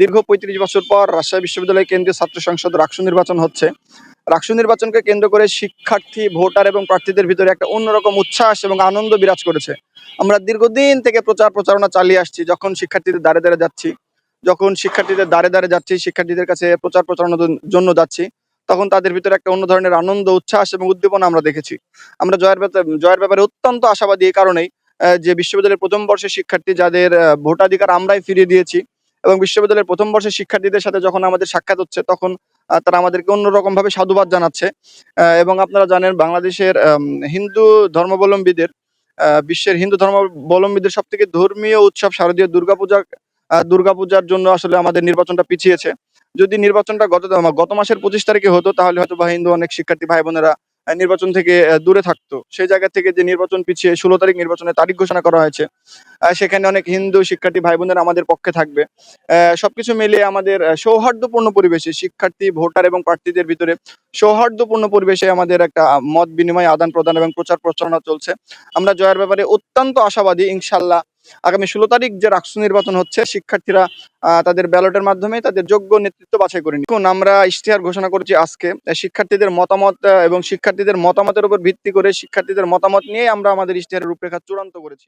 দীর্ঘ পঁয়ত্রিশ বছর পর রাজশাহী বিশ্ববিদ্যালয় কেন্দ্রীয় ছাত্র সংসদ রাকসু নির্বাচন হচ্ছে। রাকসু নির্বাচনকে কেন্দ্র করে শিক্ষার্থী, ভোটার এবং প্রার্থীদের ভিতরে একটা অন্যরকম উচ্ছ্বাস এবং আনন্দ বিরাজ করেছে। আমরা দীর্ঘদিন থেকে প্রচার প্রচারণা চালিয়ে আসছি, যখন শিক্ষার্থীদের দ্বারে দ্বারে যাচ্ছি, যখন শিক্ষার্থীদের দ্বারে দ্বারে যাচ্ছি, শিক্ষার্থীদের কাছে প্রচার প্রচারণার জন্য যাচ্ছি, তখন তাদের ভিতরে একটা অন্য ধরনের আনন্দ, উচ্ছ্বাস এবং উদ্দীপনা আমরা দেখেছি। আমরা জয়ের জয়ের ব্যাপারে অত্যন্ত আশাবাদী এই কারণেই যে বিশ্ববিদ্যালয়ের প্রথম বর্ষের শিক্ষার্থী, যাদের ভোটাধিকার আমরাই ফিরিয়ে দিয়েছি এবং বিশ্ববিদ্যালয়ের প্রথম বর্ষের শিক্ষার্থীদের সাথে যখন আমাদের সাক্ষাৎ হচ্ছে, তখন তারা আমাদেরকে অন্যরকম ভাবে সাধুবাদ জানাচ্ছে। এবং আপনারা জানেন বাংলাদেশের হিন্দু ধর্মাবলম্বীদের বিশ্বের হিন্দু ধর্মাবলম্বীদের সব থেকে ধর্মীয় উৎসব শারদীয় দুর্গাপূজা দুর্গাপূজার জন্য আসলে আমাদের নির্বাচনটা পিছিয়েছে। যদি নির্বাচনটা গত গত মাসের পঁচিশ তারিখে হতো, তাহলে হয়তো বা হিন্দু অনেক শিক্ষার্থী ভাই বোনেরা নির্বাচন থেকে দূরে থাকতো। সেই জায়গা থেকে যে নির্বাচন পিছিয়ে ষোলো তারিখ নির্বাচনের তারিখ ঘোষণা করা হয়েছে সেখানে অনেক হিন্দু শিক্ষার্থী ভাই বোনেরা আমাদের পক্ষে থাকবে। সবকিছু মিলিয়ে আমাদের সৌহার্দ্যপূর্ণ পরিবেশে শিক্ষার্থী, ভোটার এবং প্রার্থীদের ভিতরে সৌহার্দ্যপূর্ণ পরিবেশে আমাদের একটা মত বিনিময় আদান প্রদান এবং প্রচার প্রচারণা চলছে। আমরা জয়ের ব্যাপারে অত্যন্ত আশাবাদী ইনশাল্লাহ আগামী ষোলো তারিখ যে রাষ্ট্র নির্বাচন হচ্ছে, শিক্ষার্থীরা তাদের ব্যালটের মাধ্যমে তাদের যোগ্য নেতৃত্ব বাছাই করে নিন। আমরা ইশতেহার ঘোষণা করছি আজকে। শিক্ষার্থীদের মতামত এবং শিক্ষার্থীদের মতামতের উপর ভিত্তি করে শিক্ষার্থীদের মতামত নিয়ে আমরা আমাদের ইশতেহারের রূপরেখা চূড়ান্ত করেছি।